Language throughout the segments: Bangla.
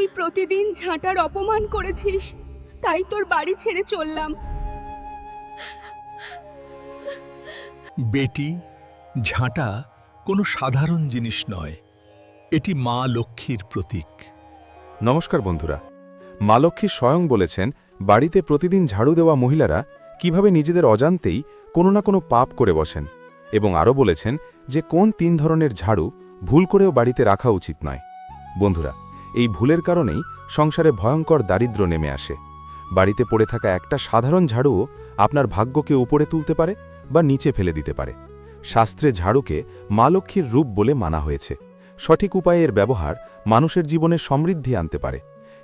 তুই প্রতিদিন ঝাঁটার অপমান করেছিস তাই তোর বাড়ি ছেড়ে চললাম। বেটি ঝাঁটা কোনো সাধারণ জিনিস নয় এটি মা লক্ষ্মীর প্রতীক। নমস্কার বন্ধুরা মা লক্ষ্মী স্বয়ং বলেছেন বাড়িতে প্রতিদিন ঝাড়ু দেওয়া মহিলারা কীভাবে নিজেদের অজান্তেই কোনো না কোনো পাপ করে বসেন এবং আরও বলেছেন যে কোন তিন ধরনের ঝাড়ু ভুল করেও বাড়িতে রাখা উচিত নয়। বন্ধুরা এই ভুলের কারণেই সংসারে ভয়ঙ্কর দারিদ্র্য নেমে আসে। বাড়িতে পড়ে থাকা একটা সাধারণ ঝাড়ুও আপনার ভাগ্যকে উপরে তুলতে পারে বা নিচে ফেলে দিতে পারে। শাস্ত্রে ঝাড়ুকে মা লক্ষ্মীর রূপ বলে মানা হয়েছে। সঠিক উপায়ে এর ব্যবহার মানুষের জীবনে সমৃদ্ধি আনতে পারে।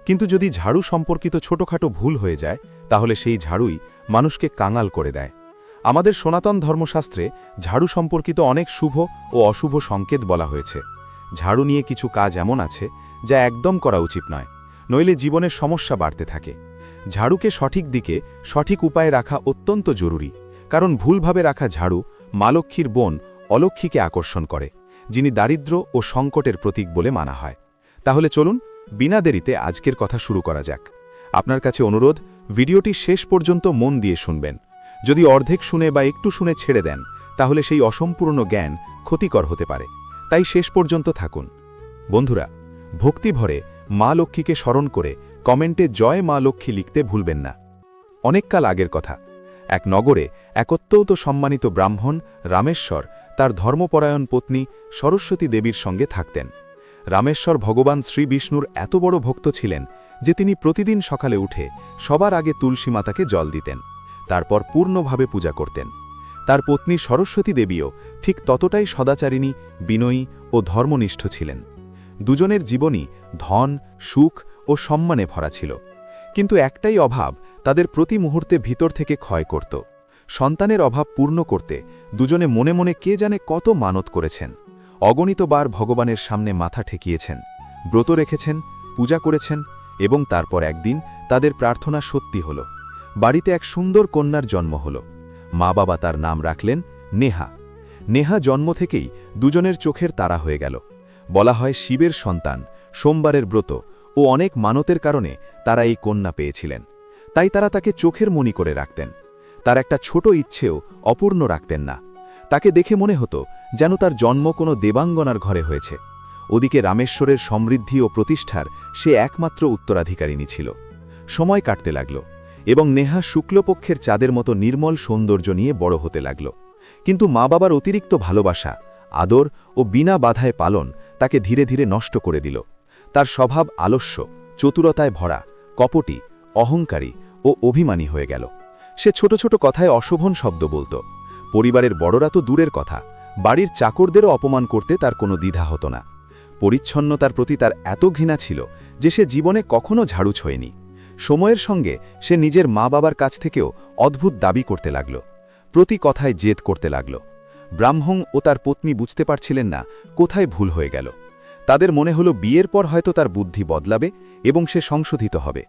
কিন্তু যদি ঝাড়ু সম্পর্কিত ছোটখাটো ভুল হয়ে যায়, তাহলে সেই ঝাড়ুই মানুষকে কাঙাল করে দেয়। আমাদের সনাতন ধর্মশাস্ত্রে ঝাড়ু সম্পর্কিত অনেক শুভ ও অশুভ সংকেত বলা হয়েছে। ঝাড়ু নিয়ে কিছু কাজ এমন আছে যা একদম করা উচিত নয়, নইলে জীবনের সমস্যা বাড়তে থাকে। ঝাড়ুকে সঠিক দিকে, সঠিক উপায়ে রাখা অত্যন্ত জরুরি, কারণ ভুলভাবে রাখা ঝাড়ু মালক্ষীর বোন অলক্ষীকে আকর্ষণ করে, যিনি দারিদ্র্য ও সংকটের প্রতীক বলে মানা হয়। তাহলে চলুন বিনা দেরিতে আজকের কথা শুরু করা যাক। আপনার কাছে অনুরোধ, ভিডিওটি শেষ পর্যন্ত মন দিয়ে শুনবেন। যদি অর্ধেক শুনে বা একটু শুনে ছেড়ে দেন, তাহলে সেই অসম্পূর্ণ জ্ঞান ক্ষতিকর হতে পারে। তাই শেষ পর্যন্ত থাকুন। বন্ধুরা ভক্তিভরে মা লক্ষ্মীকে স্মরণ করে কমেন্টে জয় মা লক্ষ্মী লিখতে ভুলবেন না। অনেককাল আগের কথা। এক নগরে এক অত্যন্ত সম্মানিত ব্রাহ্মণ রামেশ্বর তার ধর্মপরায়ণ পত্নী সরস্বতী দেবীর সঙ্গে থাকতেন। রামেশ্বর ভগবান শ্রী বিষ্ণুর এত বড় ভক্ত ছিলেন যে তিনি প্রতিদিন সকালে উঠে সবার আগে তুলসী মাতাকে জল দিতেন, তারপর পূর্ণভাবে পূজা করতেন। তার পত্নী সরস্বতী দেবীও ঠিক ততটাই সদাচারিণী, বিনয়ী ও ধর্মনিষ্ঠ ছিলেন। দুজনের জীবনই ধন, সুখ ও সম্মানে ভরা ছিল। কিন্তু একটাই অভাব তাদের প্রতি মুহূর্তে ভিতর থেকে ক্ষয় করত। সন্তানের অভাব পূর্ণ করতে দুজনে মনে মনে কে জানে কত মানত করেছেন। অগণিতবার ভগবানের সামনে মাথা ঠেকিয়েছেন, ব্রত রেখেছেন, পূজা করেছেন এবং তারপর একদিন তাদের প্রার্থনা সত্যি হল। বাড়িতে এক সুন্দর কন্যার জন্ম হল। মা বাবা তার নাম রাখলেন নেহা। নেহা জন্ম থেকেই দুজনের চোখের তারা হয়ে গেল। বলা হয় শিবের সন্তান, সোমবারের ব্রত ও অনেক মানতের কারণে তারা এই কন্যা পেয়েছিলেন। তাই তারা তাকে চোখের মনি করে রাখতেন। তার একটা ছোট ইচ্ছেও অপূর্ণ রাখতেন না। তাকে দেখে মনে হতো যেন তার জন্ম কোনো দেবাঙ্গনার ঘরে হয়েছে। ওদিকে রামেশ্বরের সমৃদ্ধি ও প্রতিষ্ঠার সে একমাত্র উত্তরাধিকারিণী ছিল। সময় কাটতে লাগল এবং নেহা শুক্লপক্ষের চাঁদের মতো নির্মল সৌন্দর্য নিয়ে বড় হতে লাগল। কিন্তু মা বাবার অতিরিক্ত ভালোবাসা, আদর ও বিনা বাধায় পালন তাকে ধীরে ধীরে নষ্ট করে দিল। তার স্বভাব আলস্য, চতুরতায় ভরা, কপটি, অহংকারী ও অভিমানী হয়ে গেল। সে ছোট ছোট কথায় অশোভন শব্দ বলত। পরিবারের বড়রা তো দূরের কথা, বাড়ির চাকরদেরও অপমান করতে তার কোনো দ্বিধা হতো না। পরিচ্ছন্নতার প্রতি তার এত ঘৃণা ছিল যে সে জীবনে কখনো ঝাড়ু ছোঁয়নি। সময়ের সঙ্গে সে নিজের মা বাবার কাছ থেকেও অদ্ভুত দাবি করতে লাগল। প্রতি কথায় জেদ করতে লাগল। ব্রাহ্মণ ও তার পত্নী বুঝতে পারছিলেন না কোথায় ভুল হয়ে গেল। তাদের মনে হলো বিয়ের পর হয়তো তার বুদ্ধি বদলাবে এবং সে সংশোধিত হবে।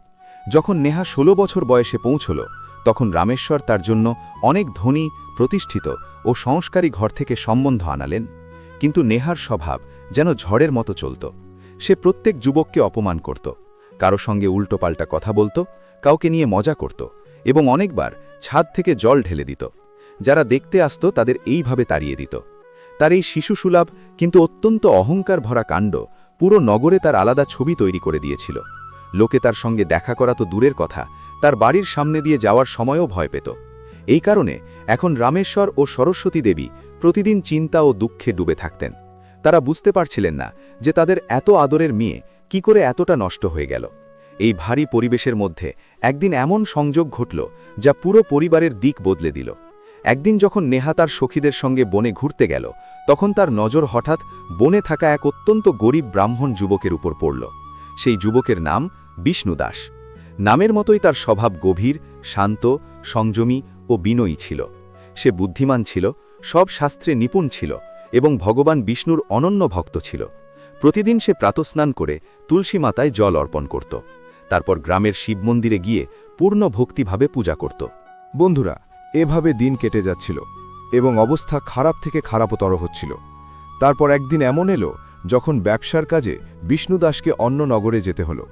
যখন নেহা ষোলো বছর বয়সে পৌঁছল, তখন রামেশ্বর তার জন্য অনেক ধনী, প্রতিষ্ঠিত ও সংস্কারী ঘর থেকে সম্বন্ধ আনালেন, কিন্তু নেহার স্বভাব যেন ঝড়ের মতো চলত। সে প্রত্যেক যুবককে অপমান করত, কারও সঙ্গে উল্টোপাল্টা কথা বলত, কাউকে নিয়ে মজা করত এবং অনেকবার ছাদ থেকে জল ঢেলে দিত। যারা দেখতে আসত তাদের এইভাবে তাড়িয়ে দিত। তার এই শিশুসুলভ কিন্তু অত্যন্ত অহংকার ভরা কাণ্ড পুরো নগরে তার আলাদা ছবি তৈরি করে দিয়েছিল। লোকে তার সঙ্গে দেখা করা তো দূরের কথা, তার বাড়ির সামনে দিয়ে যাওয়ার সময়ও ভয় পেত। এই কারণে এখন রামেশ্বর ও সরস্বতী দেবী প্রতিদিন চিন্তা ও দুঃখে ডুবে থাকতেন। তারা বুঝতে পারছিলেন না যে তাদের এত আদরের মেয়ে কি করে এতটা নষ্ট হয়ে গেল। এই ভারী পরিবেশের মধ্যে একদিন এমন সংযোগ ঘটল যা পুরো পরিবারের দিক বদলে দিল। একদিন যখন নেহা তার সখীদের সঙ্গে বনে ঘুরতে গেল, তখন তার নজর হঠাৎ বনে থাকা এক অত্যন্ত গরিব ব্রাহ্মণ যুবকের উপর পড়ল। সেই যুবকের নাম বিষ্ণু দাস। নামের মতোই তার স্বভাব গভীর, শান্ত, সংযমী ও বিনয়ী ছিল। সে বুদ্ধিমান ছিল, সব শাস্ত্রে নিপুণ ছিল এবং ভগবান বিষ্ণুর অনন্য ভক্ত ছিল। প্রতিদিন সে প্রাতস্নান করে তুলসী মাতায় জল অর্পণ করত। তারপর গ্রামের শিব মন্দিরে গিয়ে পূর্ণ ভক্তিভাবে পূজা করত। বন্ধুরা এভাবে দিন কেটে যাচ্ছিল এবং অবস্থা খারাপ থেকে খারাপতর হচ্ছিল। তারপর একদিন এমন এলো, যখন ব্যবসার কাজে বিষ্ণু দাসকে অন্য নগরে যেতে হলো।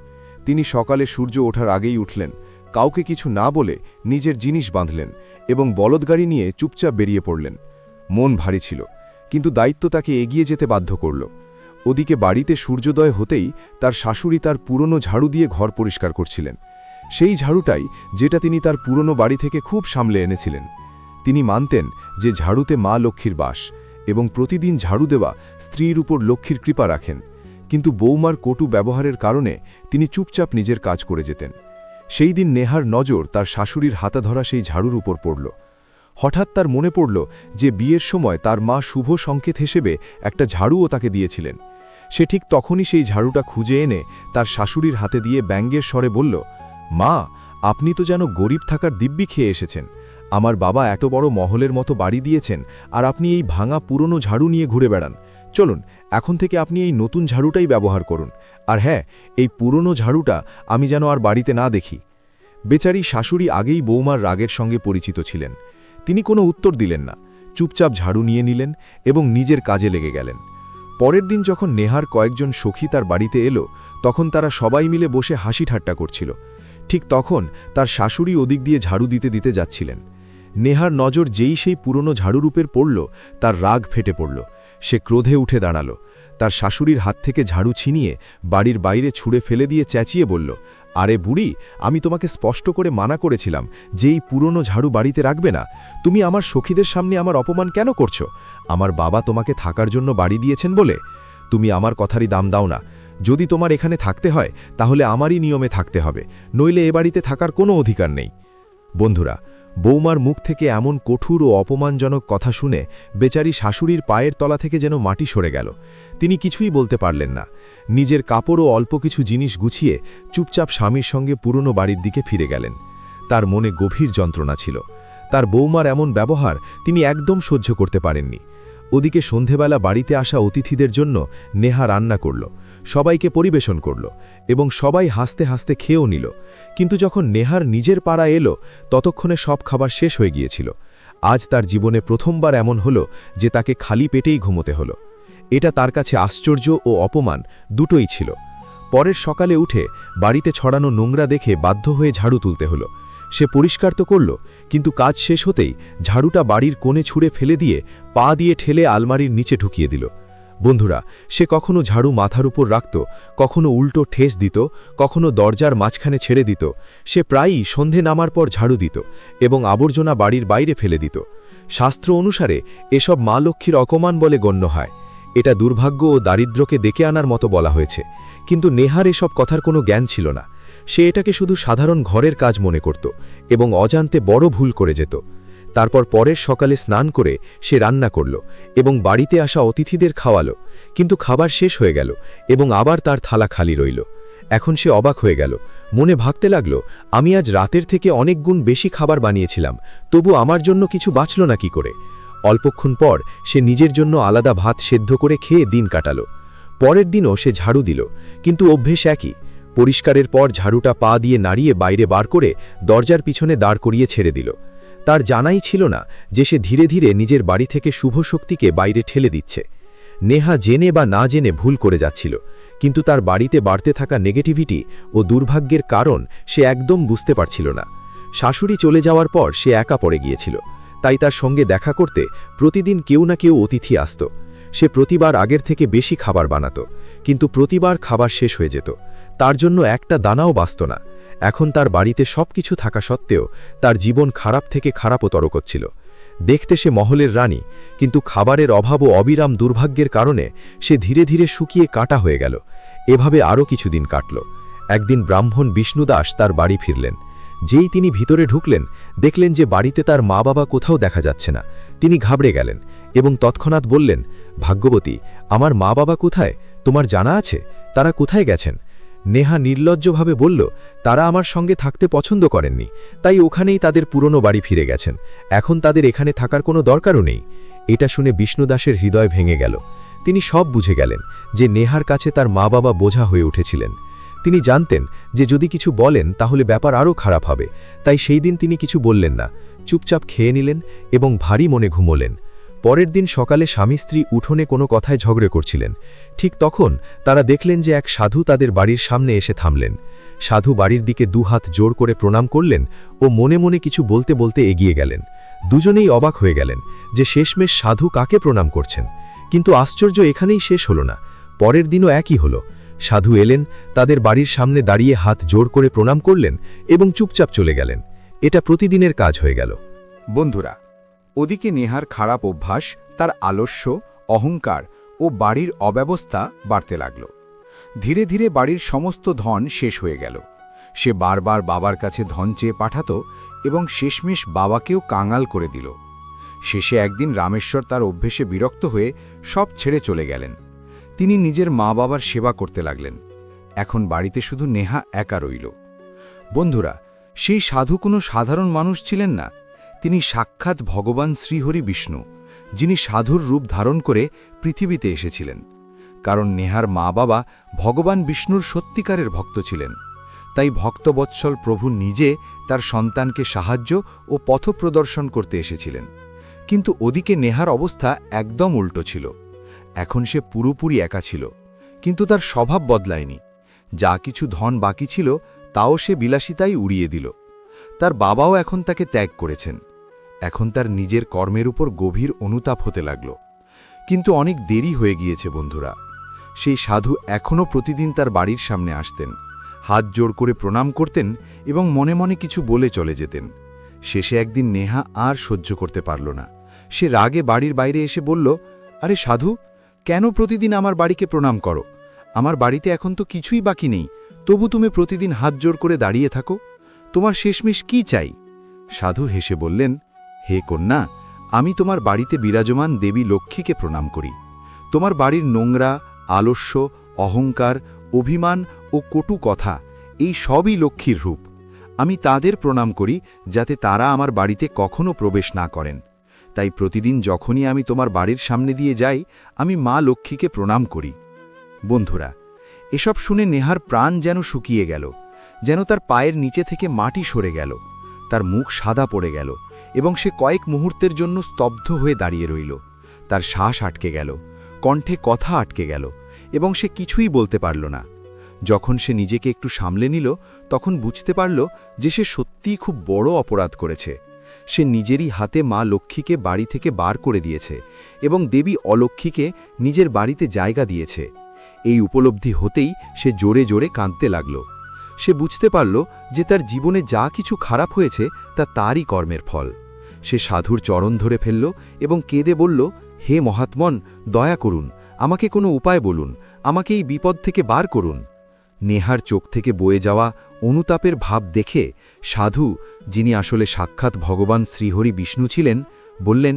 তিনি সকালে সূর্য ওঠার আগেই উঠলেন, কাউকে কিছু না বলে নিজের জিনিস বাঁধলেন এবং বলদগাড়ি নিয়ে চুপচাপ বেরিয়ে পড়লেন। মন ভারী ছিল, কিন্তু দায়িত্ব তাকে এগিয়ে যেতে বাধ্য করল। ওদিকে বাড়িতে সূর্যোদয় হতেই তার শাশুড়ি তার পুরনো ঝাড়ু দিয়ে ঘর পরিষ্কার করছিলেন। সেই ঝাড়ুটাই যেটা তিনি তার পুরনো বাড়ি থেকে খুব সামলে এনেছিলেন। তিনি মানতেন যে ঝাড়ুতে মা লক্ষ্মীর বাস এবং প্রতিদিন ঝাড়ু দেওয়া স্ত্রীর উপর লক্ষ্মীর কৃপা রাখেন। কিন্তু বৌমার কটু ব্যবহারের কারণে তিনি চুপচাপ নিজের কাজ করে যেতেন। সেই দিন নেহার নজর তার শাশুড়ির হাতা ধরা সেই ঝাড়ুর উপর পড়ল। হঠাৎ তার মনে পড়ল যে বিয়ের সময় তার মা শুভ সংকেত হিসেবে একটা ঝাড়ুও তাকে দিয়েছিলেন। সে ঠিক তখনই সেই ঝাড়ুটা খুঁজে এনে তার শাশুড়ির হাতে দিয়ে ব্যঙ্গের স্বরে বলল মা, আপনি তো যেন গরিব থাকার দিব্যি খেয়ে এসেছেন। আমার বাবা এত বড় মহলের মতো বাড়ি দিয়েছেন, আর আপনি এই ভাঙা পুরনো ঝাড়ু নিয়ে ঘুরে বেড়ান। চলুন, এখন থেকে আপনি এই নতুন ঝাড়ুটাই ব্যবহার করুন। আর হ্যাঁ এই পুরনো ঝাড়ুটা আমি যেন আর বাড়িতে না দেখি। বেচারি শাশুড়ি আগেই বৌমার রাগের সঙ্গে পরিচিত ছিলেন। তিনি কোনো উত্তর দিলেন না। চুপচাপ ঝাড়ু নিয়ে নিলেন এবং নিজের কাজে লেগে গেলেন। পরের দিন যখন নেহার কয়েকজন সখী তার বাড়িতে এলো, তখন তারা সবাই মিলে বসে হাসি ঠাট্টা করছিল। ঠিক তখন তার শাশুড়ি ওদিক দিয়ে ঝাড়ু দিতে দিতে যাচ্ছিলেন। নেহার নজর যেই সেই পুরনো ঝাড়ুরূপের পড়ল, তার রাগ ফেটে পড়ল। সে ক্রোধে উঠে দাঁড়াল। তার শাশুড়ির হাত থেকে ঝাড়ু ছিনিয়ে বাড়ির বাইরে ছুঁড়ে ফেলে দিয়ে চেঁচিয়ে বলল, আরে বুড়ি, আমি তোমাকে স্পষ্ট করে মানা করেছিলাম যে এই পুরনো ঝাড়ু বাড়িতে রাখবে না। তুমি আমার সখীদের সামনে আমার অপমান কেন করছ? আমার বাবা তোমাকে থাকার জন্য বাড়ি দিয়েছেন বলে। তুমি আমার কথারই দাম দাও না। যদি তোমার এখানে থাকতে হয়, তাহলে আমারই নিয়মে থাকতে হবে, নইলে এ বাড়িতে থাকার কোনো অধিকার নেই। বন্ধুরা, বৌমার মুখ থেকে এমন কঠোর ও অপমানজনক কথা শুনে বেচারি শাশুড়ির পায়ের তলা থেকে যেন মাটি সরে গেল। তিনি কিছুই বলতে পারলেন না। নিজের কাপড় ও অল্প কিছু জিনিস গুছিয়ে চুপচাপ স্বামীর সঙ্গে পুরনো বাড়ির দিকে ফিরে গেলেন। তার মনে গভীর যন্ত্রণা ছিল। তার বৌমার এমন ব্যবহার তিনি একদম সহ্য করতে পারেননি। ওদিকে সন্ধেবেলা বাড়িতে আসা অতিথিদের জন্য নেহা রান্না করল। সবাইকে পরিবেশন করল এবং সবাই হাসতে হাসতে খেয়েও নিল। কিন্তু যখন নেহার নিজের পাড়া এলো, ততক্ষণে সব খাবার শেষ হয়ে গিয়েছিল। আজ তার জীবনে প্রথমবার এমন হলো যে তাকে খালি পেটেই ঘুমোতে হলো। এটা তার কাছে আশ্চর্য ও অপমান দুটোই ছিল। পরের সকালে উঠে বাড়িতে ছড়ানো নোংরা দেখে বাধ্য হয়ে ঝাড়ু তুলতে হলো। সে পরিষ্কার তো করল, কিন্তু কাজ শেষ হতেই ঝাড়ুটা বাড়ির কোণে ছুঁড়ে ফেলে দিয়ে পা দিয়ে ঠেলে আলমারির নিচে ঢুকিয়ে দিল। বন্ধুরা, সে কখনো ঝাড়ু মাথার উপর রাখত, কখনো উল্টো ঠেস দিত, কখনো দরজার মাঝখানে ছেড়ে দিত। সে প্রায়ই সন্ধে নামার পর ঝাড়ু দিত এবং আবর্জনা বাড়ির বাইরে ফেলে দিত। শাস্ত্র অনুসারে এসব মা লক্ষ্মীর অকমান বলে গণ্য হয়। এটা দুর্ভাগ্য ও দারিদ্র্যকে ডেকে আনার মতো বলা হয়েছে। কিন্তু নেহার এসব কথার কোনো জ্ঞান ছিল না। সে এটাকে শুধু সাধারণ ঘরের কাজ মনে করত এবং অজান্তে বড় ভুল করে যেত। তারপর পরের সকালে স্নান করে সে রান্না করল এবং বাড়িতে আসা অতিথিদের খাওয়ালো। কিন্তু খাবার শেষ হয়ে গেল এবং আবার তার থালা খালি রইল। এখন সে অবাক হয়ে গেল। মনে ভাবতে লাগল, আমি আজ রাতের থেকে অনেক গুণ বেশি খাবার বানিয়েছিলাম, তবু আমার জন্য কিছু বাঁচল না কি করে? অল্পক্ষণ পর সে নিজের জন্য আলাদা ভাত সেদ্ধ করে খেয়ে দিন কাটালো। পরের দিনও সে ঝাড়ু দিল, কিন্তু অভ্যেস একই। পরিষ্কারের পর ঝাড়ুটা পা দিয়ে নাড়িয়ে বাইরে বার করে দরজার পিছনে দাঁড় করিয়ে ছেড়ে দিল। তার জানাই ছিল না যে সে ধীরে ধীরে নিজের বাড়ি থেকে শুভ শক্তিকে বাইরে ঠেলে দিচ্ছে। নেহা জেনে বা না জেনে ভুল করে যাচ্ছিল, কিন্তু তার বাড়িতে বাড়তে থাকা নেগেটিভিটি ও দুর্ভাগ্যের কারণ সে একদম বুঝতে পারছিল না। শাশুড়ি চলে যাওয়ার পর সে একা পড়ে গিয়েছিল, তাই তার সঙ্গে দেখা করতে প্রতিদিন কেউ না কেউ অতিথি আসত। সে প্রতিবার আগের থেকে বেশি খাবার বানাত, কিন্তু প্রতিবার খাবার শেষ হয়ে যেত। তার জন্য একটা দানাও বাঁচত না। এখন তার বাড়িতে সব কিছু থাকা সত্ত্বেও তার জীবন খারাপ থেকে খারাপতর করছিল। দেখতে সে মহলের রানী, কিন্তু খাবারের অভাব ও অবিরাম দুর্ভাগ্যের কারণে সে ধীরে ধীরে শুকিয়ে কাটা হয়ে গেল। এভাবে আরও কিছুদিন কাটল। একদিন ব্রাহ্মণ বিষ্ণুদাস তার বাড়ি ফিরলেন। যেই তিনি ভিতরে ঢুকলেন, দেখলেন যে বাড়িতে তার মা বাবা কোথাও দেখা যাচ্ছে না। তিনি ঘাবড়ে গেলেন এবং তৎক্ষণাৎ বললেন, ভাগ্যবতী, আমার মা বাবা কোথায়? তোমার জানা আছে? তারা কোথায় গেছেন? নেহা নির্লজ্জভাবে বলল, তারা আমার সঙ্গে থাকতে পছন্দ করেননি, তাই ওখানেই তাদের পুরনো বাড়ি ফিরে গেছেন। এখন তাদের এখানে থাকার কোনো দরকারও নেই। এটা শুনে বিষ্ণুদাসের হৃদয় ভেঙে গেল। তিনি সব বুঝে গেলেন যে নেহার কাছে তার মা বাবা বোঝা হয়ে উঠেছিলেন। তিনি জানতেন যে যদি কিছু বলেন, তাহলে ব্যাপার আরও খারাপ হবে। তাই সেই দিন তিনি কিছু বললেন না। চুপচাপ খেয়ে নিলেন এবং ভারী মনে ঘুমোলেন। পরের দিন সকালে স্বামী স্ত্রী উঠোনে কোনো কথায় ঝগড়ে করছিলেন। ঠিক তখন তারা দেখলেন যে এক সাধু তাদের বাড়ির সামনে এসে থামলেন। সাধু বাড়ির দিকে দুহাত জোর করে প্রণাম করলেন ও মনে মনে কিছু বলতে বলতে এগিয়ে গেলেন। দুজনেই অবাক হয়ে গেলেন যে শেষমেশ সাধু কাকে প্রণাম করছেন। কিন্তু আশ্চর্য এখানেই শেষ হলো না। পরের দিনও একই হলো। সাধু এলেন, তাদের বাড়ির সামনে দাঁড়িয়ে হাত জোর করে প্রণাম করলেন এবং চুপচাপ চলে গেলেন। এটা প্রতিদিনের কাজ হয়ে গেল। বন্ধুরা ওদিকে নেহার খারাপ অভ্যাস, তার আলস্য, অহংকার ও বাড়ির অব্যবস্থা বাড়তে লাগল। ধীরে ধীরে বাড়ির সমস্ত ধন শেষ হয়ে গেল। সে বারবার বাবার কাছে ধন চেয়ে পাঠাত এবং শেষমেশ বাবাকেও কাঙাল করে দিল। শেষে একদিন রামেশ্বর তার অভ্যেসে বিরক্ত হয়ে সব ছেড়ে চলে গেলেন। তিনি নিজের মা বাবার সেবা করতে লাগলেন। এখন বাড়িতে শুধু নেহা একা রইল। বন্ধুরা, সেই সাধু কোনো সাধারণ মানুষ ছিলেন না। তিনি সাক্ষাৎ ভগবান শ্রীহরি বিষ্ণু, যিনি সাধুর রূপ ধারণ করে পৃথিবীতে এসেছিলেন। কারণ নেহার মা বাবা ভগবান বিষ্ণুর সত্যিকারের ভক্ত ছিলেন। তাই ভক্তবৎসল প্রভু নিজে তার সন্তানকে সাহায্য ও পথপ্রদর্শন করতে এসেছিলেন। কিন্তু ওদিকে নেহার অবস্থা একদম উল্টো ছিল। এখন সে পুরোপুরি একা ছিল, কিন্তু তার স্বভাব বদলায়নি। যা কিছু ধন বাকি ছিল, তাও সে বিলাসিতাই উড়িয়ে দিল। তার বাবাও এখন তাকে ত্যাগ করেছেন। এখন তার নিজের কর্মের উপর গভীর অনুতাপ হতে লাগল। কিন্তু অনেক দেরি হয়ে গিয়েছে, বন্ধুরা। সেই সাধু এখনও প্রতিদিন তার বাড়ির সামনে আসতেন, হাত জোর করে প্রণাম করতেন এবং মনে মনে কিছু বলে চলে যেতেন। শেষে একদিন নেহা আর সহ্য করতে পারল না। সে রাগে বাড়ির বাইরে এসে বলল, আরে সাধু, কেন প্রতিদিন আমার বাড়িকে প্রণাম করো? আমার বাড়িতে এখন তো কিছুই বাকি নেই। তবু তুমি প্রতিদিন হাত জোর করে দাঁড়িয়ে থাকো। তোমার শেষমেশ কি চাই? সাধু হেসে বললেন হে কন্যা, আমি তোমার বাড়িতে বিরাজমান দেবী লক্ষ্মীকে প্রণাম করি। তোমার বাড়ির নোংরা, আলস্য, অহংকার, অভিমান ও কটু কথা, এই সবই লক্ষ্মীর রূপ। আমি তাদের প্রণাম করি যাতে তারা আমার বাড়িতে কখনো প্রবেশ না করেন। তাই প্রতিদিন যখনই আমি তোমার বাড়ির সামনে দিয়ে যাই, আমি মা লক্ষ্মীকে প্রণাম করি। বন্ধুরা, এসব শুনে নেহার প্রাণ যেন শুকিয়ে গেল, যেন তার পায়ের নিচে থেকে মাটি সরে গেল, তার মুখ সাদা পড়ে গেল এবং সে কয়েক মুহূর্তের জন্য স্তব্ধ হয়ে দাঁড়িয়ে রইল। তার শ্বাস আটকে গেল, কণ্ঠে কথা আটকে গেল এবং সে কিছুই বলতে পারল না। যখন সে নিজেকে একটু সামলে নিল, তখন বুঝতে পারল যে সে সত্যিই খুব বড় অপরাধ করেছে। সে নিজেরই হাতে মা লক্ষ্মীকে বাড়ি থেকে বার করে দিয়েছে এবং দেবী অলক্ষ্মীকে নিজের বাড়িতে জায়গা দিয়েছে। এই উপলব্ধি হতেই সে জোরে জোরে কাঁদতে লাগল। সে বুঝতে পারল যে তার জীবনে যা কিছু খারাপ হয়েছে, তা তারই কর্মের ফল। সে সাধুর চরণ ধরে ফেলল এবং কেঁদে বলল, হে মহাত্মন, দয়া করুন, আমাকে কোনো উপায় বলুন, আমাকে এই বিপদ থেকে বার করুন। নেহার চোখ থেকে বয়ে যাওয়া অনুতাপের ভাব দেখে সাধু, যিনি আসলে সাক্ষাৎ ভগবান শ্রীহরি বিষ্ণু ছিলেন, বললেন,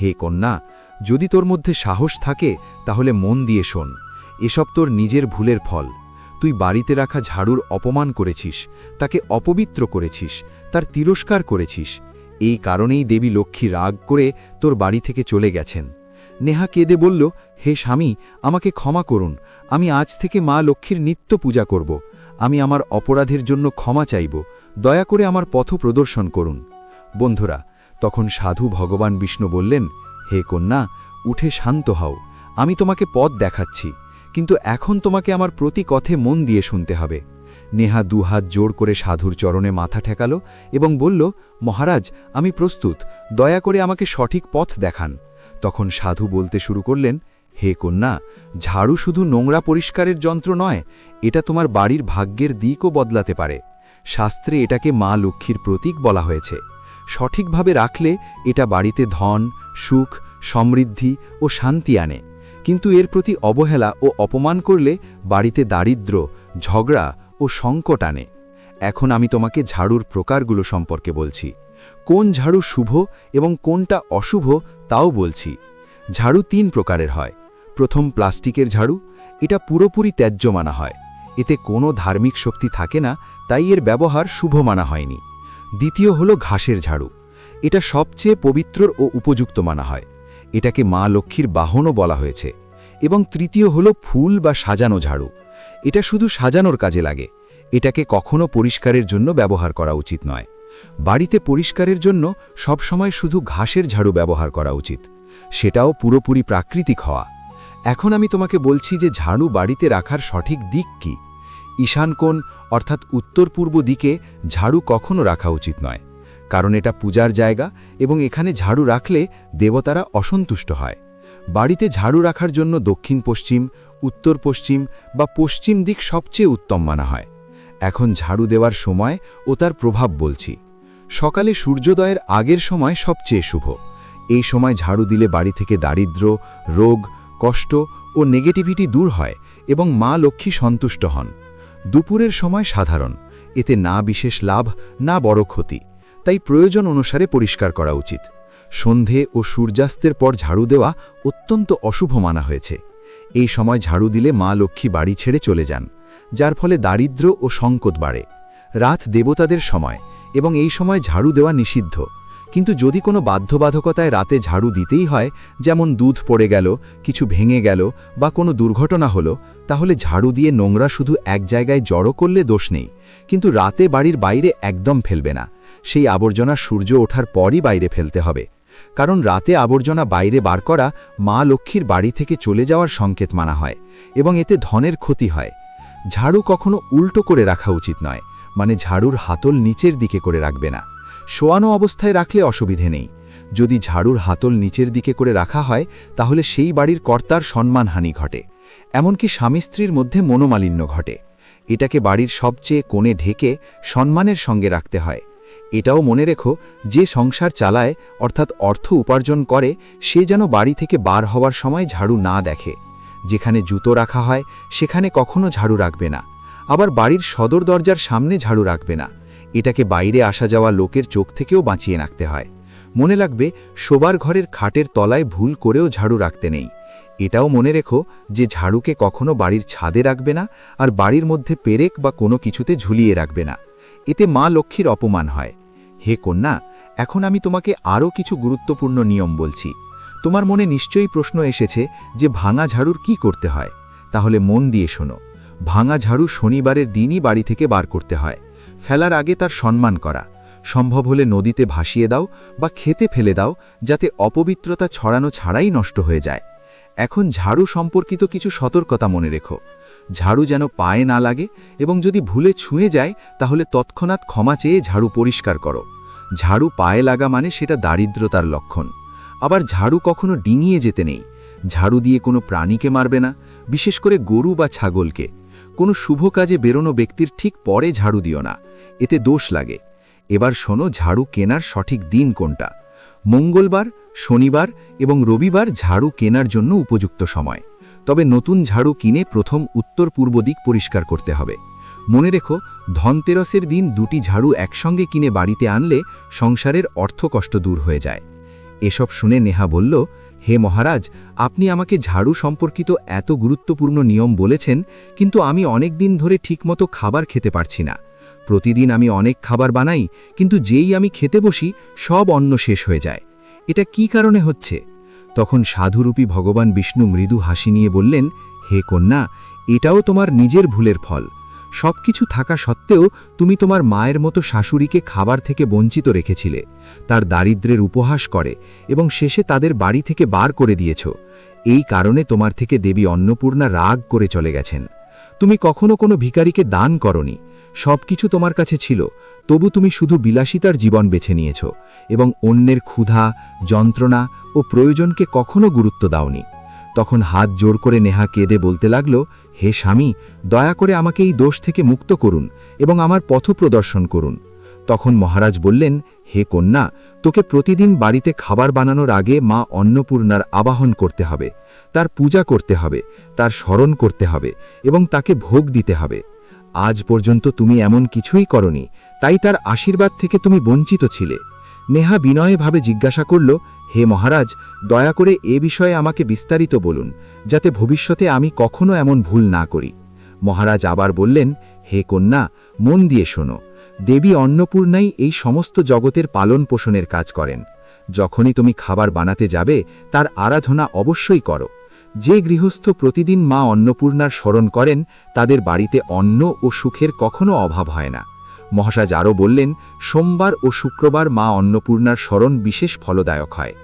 হে কন্যা, যদি তোর মধ্যে সাহস থাকে, তাহলে মন দিয়ে শোন, এসব তোর নিজের ভুলের ফল। তুই বাড়িতে রাখা ঝাড়ুর অপমান করেছিস, তাকে অপবিত্র করেছিস, তার তিরস্কার করেছিস এই কারণেই দেবী লক্ষ্মী রাগ করে তোর বাড়ি থেকে চলে গেছেন। নেহা কেঁদে বলল, হে স্বামী, আমাকে ক্ষমা করুন। আমি আজ থেকে মা লক্ষ্মীর নিত্য পূজা করব। আমি আমার অপরাধের জন্য ক্ষমা চাইব। দয়া করে আমার পথ প্রদর্শন করুন। বন্ধুরা, তখন সাধু ভগবান বিষ্ণু বললেন, হে কন্যা, উঠে শান্ত হও। আমি তোমাকে পথ দেখাচ্ছি, কিন্তু এখন তোমাকে আমার প্রতি কথে মন দিয়ে শুনতে হবে। নেহা দুহাত জোর করে সাধুর চরণে মাথা ঠেকাল এবং বলল, মহারাজ, আমি প্রস্তুত। দয়া করে আমাকে সঠিক পথ দেখান। তখন সাধু বলতে শুরু করলেন, হে কন্যা, ঝাড়ু শুধু নোংরা পরিষ্কারের যন্ত্র নয়, এটা তোমার বাড়ির ভাগ্যের দিকও বদলাতে পারে। শাস্ত্রে এটাকে মা লক্ষ্মীর প্রতীক বলা হয়েছে। সঠিকভাবে রাখলে এটা বাড়িতে ধন, সুখ, সমৃদ্ধি ও শান্তি আনে। কিন্তু এর প্রতি অবহেলা ও অপমান করলে বাড়িতে দারিদ্র্য ঝগড়া ও সংকট আনে। এখন আমি তোমাকে ঝাড়ুর প্রকারগুলো সম্পর্কে বলছি। কোন ঝাড়ু শুভ এবং কোনটা অশুভ তাও বলছি। ঝাড়ু তিন প্রকারের হয়। প্রথম প্লাস্টিকের ঝাড়ু, এটা পুরোপুরি ত্যায্য মানা হয়। এতে কোনো ধার্মিক শক্তি থাকে না, তাই এর ব্যবহার শুভ মানা হয়নি। দ্বিতীয় হলো ঘাসের ঝাড়ু। এটা সবচেয়ে পবিত্র ও উপযুক্ত মানা হয়। এটাকে মা লক্ষ্মীর বাহনও বলা হয়েছে। এবং তৃতীয় হলো ফুল বা সাজানো ঝাড়ু। এটা শুধু সাজানোর কাজে লাগে। এটাকে কখনো পরিষ্কারের জন্য ব্যবহার করা উচিত নয়। বাড়িতে পরিষ্কারের জন্য সবসময় শুধু ঘাসের ঝাড়ু ব্যবহার করা উচিত। সেটাও পুরোপুরি প্রাকৃতিক হওয়া। এখন আমি তোমাকে বলছি যে ঝাড়ু বাড়িতে রাখার সঠিক দিক কি? ঈশান কোণ, অর্থাৎ উত্তর পূর্ব দিকে ঝাড়ু কখনো রাখা উচিত নয়। কারণ এটা পূজার জায়গা এবং এখানে ঝাড়ু রাখলে দেবতারা অসন্তুষ্ট হয়। বাড়িতে ঝাড়ু রাখার জন্য দক্ষিণ পশ্চিম, উত্তর পশ্চিম বা পশ্চিম দিক সবচেয়ে উত্তম মানা হয়। এখন ঝাড়ু দেওয়ার সময় ও তার প্রভাব বলছি। সকালে সূর্যোদয়ের আগের সময় সবচেয়ে শুভ। এই সময় ঝাড়ু দিলে বাড়ি থেকে দারিদ্র্য রোগ, কষ্ট ও নেগেটিভিটি দূর হয় এবং মা লক্ষ্মী সন্তুষ্ট হন। দুপুরের সময় সাধারণ। এতে না বিশেষ লাভ, না বড় ক্ষতি। তাই প্রয়োজন অনুসারে পরিষ্কার করা উচিত। সন্ধে ও সূর্যাস্তের পর ঝাড়ু দেওয়া অত্যন্ত অশুভ মানা হয়েছে। এই সময় ঝাড়ু দিলে মা লক্ষ্মী বাড়ি ছেড়ে চলে যান, যার ফলে দারিদ্র ও সংকট বাড়ে। রাত দেবতাদের সময় এবং এই সময় ঝাড়ু দেওয়া নিষিদ্ধ। কিন্তু যদি কোনো বাধ্যবাধকতায় রাতে ঝাড়ু দিতেই হয়, যেমন দুধ পড়ে গেল, কিছু ভেঙে গেল, বা কোনো দুর্ঘটনা হলো, তাহলে ঝাড়ু দিয়ে নোংরা শুধু এক জায়গায় জড়ো করলে দোষ নেই। কিন্তু রাতে বাড়ির বাইরে একদম ফেলবে না। সেই আবর্জনা সূর্য ওঠার পরই বাইরে ফেলতে হবে। কারণ রাতে আবর্জনা বাইরে বার করা মা লক্ষ্মীর বাড়ি থেকে চলে যাওয়ার সংকেত মানা হয়, এবং এতে ধনের ক্ষতি হয়। ঝাড়ু কখনো উল্টো করে রাখা উচিত নয় মানে ঝাড়ুর হাতল নিচের দিকে করে রাখবে না। শোয়ানো অবস্থায় রাখলে অসুবিধে নেই। যদি ঝাড়ুর হাতল নিচের দিকে করে রাখা হয়, তাহলে সেই বাড়ির কর্তার সম্মানহানি ঘটে। এমনকি স্বামী স্ত্রীর মধ্যে মনোমালিন্য ঘটে। এটাকে বাড়ির সবচেয়ে কোণে ঢেকে সম্মানের সঙ্গে রাখতে হয়। এটাও মনে রেখো, যে সংসার চালায়, অর্থাৎ অর্থ উপার্জন করে, সে যেন বাড়ি থেকে বার হওয়ার সময় ঝাড়ু না দেখে। যেখানে জুতো রাখা হয়, সেখানে কখনো ঝাড়ু রাখবে না। আবার বাড়ির সদর দরজার সামনে ঝাড়ু রাখবে না। এটাকে বাইরে আসা যাওয়া লোকের চোখ থেকেও বাঁচিয়ে রাখতে হয়। মনে লাগবে শোবার ঘরের খাটের তলায় ভুল করেও ঝাড়ু রাখতে নেই। এটাও মনে রেখো যে ঝাড়ুকে কখনো বাড়ির ছাদে রাখবে না আর বাড়ির মধ্যে পেরেক বা কোনো কিছুতে ঝুলিয়ে রাখবে না। এতে মা লক্ষ্মীর অপমান হয়। হে কন্যা, এখন আমি তোমাকে আরও কিছু গুরুত্বপূর্ণ নিয়ম বলছি। তোমার মনে নিশ্চয়ই প্রশ্ন এসেছে যে ভাঙা ঝাড়ুর কি করতে হয়। তাহলে মন দিয়ে শোনো। ভাঙা ঝাড়ু শনিবারের দিনই বাড়ি থেকে বার করতে হয়। ফেলার আগে তার সম্মান করা। সম্ভব হলে নদীতে ভাসিয়ে দাও বা খেতে ফেলে দাও, যাতে অপবিত্রতা ছড়ানো ছাড়াই নষ্ট হয়ে যায়। এখন ঝাড়ু সম্পর্কিত কিছু সতর্কতা মনে রেখো। ঝাড়ু যেন পায়ে না লাগে এবং যদি ভুলে ছুঁয়ে যায়, তাহলে তৎক্ষণাৎ ক্ষমা চেয়ে ঝাড়ু পরিষ্কার করো। ঝাড়ু পায়ে লাগা মানে সেটা দারিদ্রতার লক্ষণ। আবার ঝাড়ু কখনো ডিঙিয়ে যেতে নেই। ঝাড়ু দিয়ে কোনো প্রাণীকে মারবে না, বিশেষ করে গরু বা ছাগলকে। কোনো শুভ কাজে বেরোনো ব্যক্তির ঠিক পরে ঝাড়ু দিও না, এতে দোষ লাগে। এবার শোনো, ঝাড়ু কেনার সঠিক দিন কোনটা? মঙ্গলবার, শনিবার এবং রবিবার ঝাড়ু কেনার জন্য উপযুক্ত সময়। তবে নতুন ঝাড়ু কিনে প্রথম উত্তর পূর্ব দিক পরিষ্কার করতে হবে। মনে রেখো, ধনতেরসের দিন দুটি ঝাড়ু একসঙ্গে কিনে বাড়িতে আনলে সংসারের অর্থকষ্ট দূর হয়ে যায়। এসব শুনে নেহা বলল হে মহারাজ, আপনি আমাকে ঝাড়ু সম্পর্কিত এত গুরুত্বপূর্ণ নিয়ম বলেছেন, কিন্তু আমি অনেক দিন ধরে ঠিকমতো খাবার খেতে পারছি না। প্রতিদিন আমি অনেক খাবার বানাই, কিন্তু যেই আমি খেতে বসি, সব অন্ন শেষ হয়ে যায়। এটা কি কারণে হচ্ছে? তখন সাধুরূপী ভগবান বিষ্ণু মৃদু হাসি নিয়ে বললেন, হে কন্যা, এটাও তোমার নিজের ভুলের ফল। সব কিছু থাকা সত্ত্বেও তুমি তোমার মায়ের মতো শাশুড়িকে খাবার থেকে বঞ্চিত রেখেছিলে, তার দারিদ্রের উপহাস করে এবং শেষে তাদের বাড়ি থেকে বার করে দিয়েছ। এই কারণে তোমার থেকে দেবী অন্নপূর্ণা রাগ করে চলে গেছেন। তুমি কখনো কোনো ভিকারিকে দান করনি সব কিছু তোমার কাছে ছিল, তবু তুমি শুধু বিলাসিতার জীবন বেছে নিয়েছ এবং অন্যের ক্ষুধা, যন্ত্রণা ও প্রয়োজনকে কখনো গুরুত্ব দাওনি। তখন হাত জোর করে নেহা কেঁদে বলতে লাগল হে স্বামী, দয়া করে আমাকে এই দোষ থেকে মুক্ত করুন এবং আমার পথ প্রদর্শন করুন। তখন মহারাজ বললেন, হে কন্যা, তোকে প্রতিদিন বাড়িতে খাবার বানানোর আগে মা অন্নপূর্ণার আবাহন করতে হবে, তার পূজা করতে হবে, তার স্মরণ করতে হবে এবং তাকে ভোগ দিতে হবে। আজ পর্যন্ত তুমি এমন কিছুই করনি, তাই তার আশীর্বাদ থেকে তুমি বঞ্চিত ছিলে। নেহা বিনয়ভাবে জিজ্ঞাসা করল হে মহারাজ, দয়া করে এ বিষয়ে আমাকে বিস্তারিত বলুন, যাতে ভবিষ্যতে আমি কখনো এমন ভুল না করি। মহারাজ আবার বললেন, হে কন্যা, মন দিয়ে শোনো। দেবী অন্নপূর্ণাই এই সমস্ত জগতের পালন পোষণের কাজ করেন। যখনই তুমি খাবার বানাতে যাবে, তার আরাধনা অবশ্যই করো। যে গৃহস্থ প্রতিদিন মা অন্নপূর্ণার স্মরণ করেন, তাদের বাড়িতে অন্ন ও সুখের কখনো অভাব হয় না। মহারাজ আরও বললেন, সোমবার ও শুক্রবার মা অন্নপূর্ণার স্মরণ বিশেষ ফলদায়ক হয়।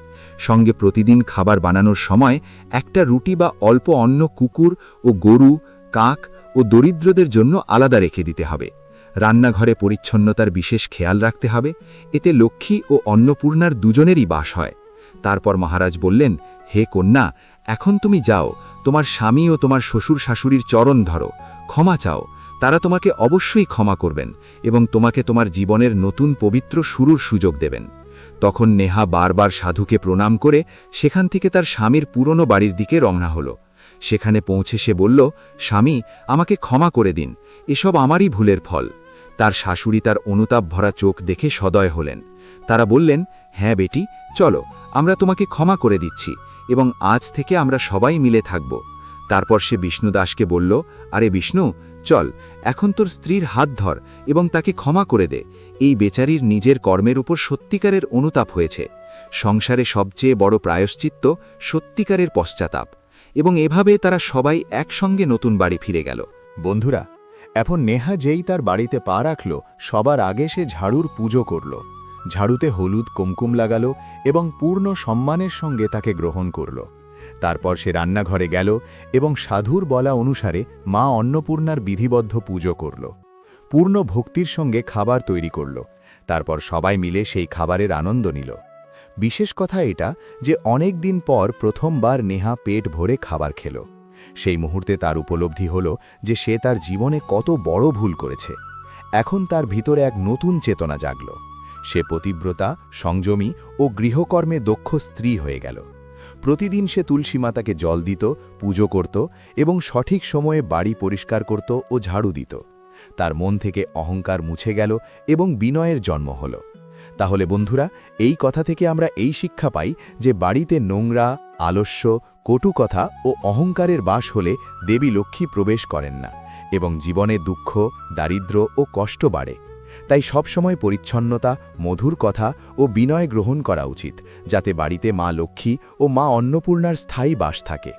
সঙ্গে প্রতিদিন খাবার বানানোর সময় একটা রুটি বা অল্প অন্ন কুকুর ও গরু, কাক ও দরিদ্রদের জন্য আলাদা রেখে দিতে হবে। রান্নাঘরে পরিচ্ছন্নতার বিশেষ খেয়াল রাখতে হবে। এতে লক্ষ্মী ও অন্নপূর্ণার দুজনেরই বাস হয়। তারপর মহারাজ বললেন, হে কন্যা, এখন তুমি যাও। তোমার স্বামী ও তোমার শ্বশুর শাশুড়ির চরণ ধরো। ক্ষমা চাও। তারা তোমাকে অবশ্যই ক্ষমা করবেন এবং তোমাকে তোমার জীবনের নতুন পবিত্র শুরুর সুযোগ দেবেন। তখন নেহা বারবার সাধুকে প্রণাম করে সেখান থেকে তার স্বামীর পুরনো বাড়ির দিকে রওনা হল। সেখানে পৌঁছে সে বলল, স্বামী, আমাকে ক্ষমা করে দিন, এসব আমারই ভুলের ফল। তার শাশুড়ি তার অনুতাপ ভরা চোখ দেখে সদয় হলেন। তারা বললেন হ্যাঁ বেটি, চলো, আমরা তোমাকে ক্ষমা করে দিচ্ছি এবং আজ থেকে আমরা সবাই মিলে থাকব। তারপর সে বিষ্ণুদাসকে বলল, আরে বিষ্ণু চল, এখন তোর স্ত্রীর হাত ধর এবং তাকে ক্ষমা করে দে। এই বেচারির নিজের কর্মের উপর সত্যিকারের অনুতাপ হয়েছে। সংসারে সবচেয়ে বড় প্রায়শ্চিত্ত সত্যিকারের পশ্চাতাপ এবং এভাবে তারা সবাই একসঙ্গে নতুন বাড়ি ফিরে গেল। বন্ধুরা, এখন নেহা যেই তার বাড়িতে পা রাখল, সবার আগে সে ঝাড়ুর পুজো করল। ঝাড়ুতে হলুদ কুমকুম লাগালো এবং পূর্ণ সম্মানের সঙ্গে তাকে গ্রহণ করল। তারপর সে রান্নাঘরে গেল এবং সাধুর বলা অনুসারে মা অন্নপূর্ণার বিধিবদ্ধ পুজো করল। পূর্ণ ভক্তির সঙ্গে খাবার তৈরি করল। তারপর সবাই মিলে সেই খাবারের আনন্দ নিল। বিশেষ কথা এটা যে অনেক দিন পর প্রথমবার নেহা পেট ভরে খাবার খেল। সেই মুহূর্তে তার উপলব্ধি হল যে সে তার জীবনে কত বড় ভুল করেছে। এখন তার ভিতরে এক নতুন চেতনা জাগল। সে পতিব্রতা, সংযমী ও গৃহকর্মে দক্ষ স্ত্রী হয়ে গেল। প্রতিদিন সে তুলসী মাতাকে জল দিত, পুজো করত এবং সঠিক সময়ে বাড়ি পরিষ্কার করত ও ঝাড়ু দিত। তার মন থেকে অহংকার মুছে গেল এবং বিনয়ের জন্ম হল। তাহলে বন্ধুরা, এই কথা থেকে আমরা এই শিক্ষা পাই যে বাড়িতে নোংরা, আলস্য, কটু কথা ও অহংকারের বাস হলে দেবী লক্ষ্মী প্রবেশ করেন না এবং জীবনে দুঃখ, দারিদ্র ও কষ্ট বাড়ে। তাই সবসময় পরিচ্ছন্নতা, মধুর কথা ও বিনয় গ্রহণ করা উচিত, যাতে বাড়িতে মা লক্ষ্মী ও মা অন্নপূর্ণার স্থায়ী বাস থাকে।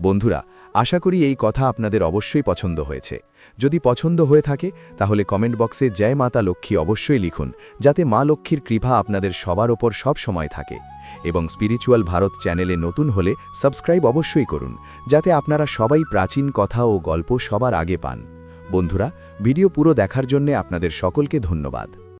বন্ধুরা, আশা করি এই কথা আপনাদের অবশ্যই পছন্দ হয়েছে। যদি পছন্দ হয়ে থাকে, তাহলে কমেন্ট বক্সে জয় মাতা লক্ষ্মী অবশ্যই লিখুন, যাতে মা লক্ষ্মীর কৃপা আপনাদের সবার ওপর সব সময় থাকে। এবং স্পিরিচুয়াল ভারত চ্যানেলে নতুন হলে সাবস্ক্রাইব অবশ্যই করুন, যাতে আপনারা সবাই প্রাচীন কথা ও গল্প সবার আগে পান। বন্ধুরা ভিডিও পুরো দেখার জন্য আপনাদের সকলকে ধন্যবাদ।